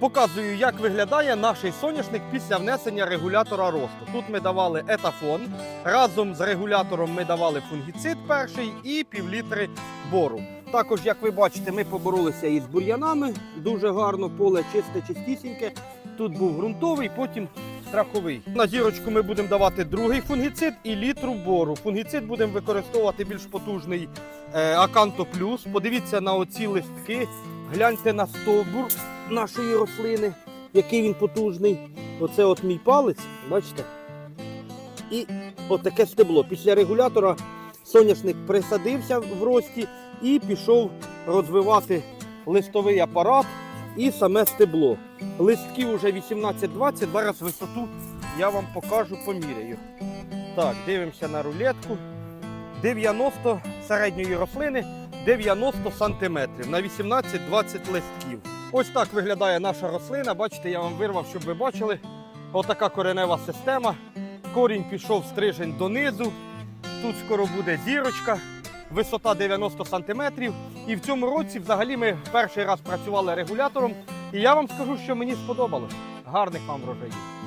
Показую, як виглядає наш соняшник після внесення регулятора росту. Тут ми давали етафон. Разом з регулятором ми давали фунгіцид перший і півлітри бору. Також, як ви бачите, ми поборолися із бур'янами. Дуже гарно, поле чисте, чистісіньке. Тут був ґрунтовий, потім страховий. На зірочку ми будемо давати другий фунгіцид і літру бору. Фунгіцид будемо використовувати більш потужний е, Аканто Плюс. Подивіться на оці листки, гляньте на стовбур нашої рослини, який він потужний. Оце от мій палець, бачите? І отаке стебло. Після регулятора соняшник присадився в рості і пішов розвивати листовий апарат і саме стебло. Листки вже 18-20, зараз висоту я вам покажу, поміряю. Так, дивимося на рулетку. 90 середньої рослини 90 сантиметрів на 18-20 листків. Ось так виглядає наша рослина. Бачите, я вам вирвав, щоб ви бачили. Отака коренева система. Корінь пішов стрижень донизу. Тут скоро буде зірочка. Висота 90 сантиметрів. І в цьому році взагалі ми перший раз працювали регулятором. І я вам скажу, що мені сподобалось. Гарних вам врожаїв.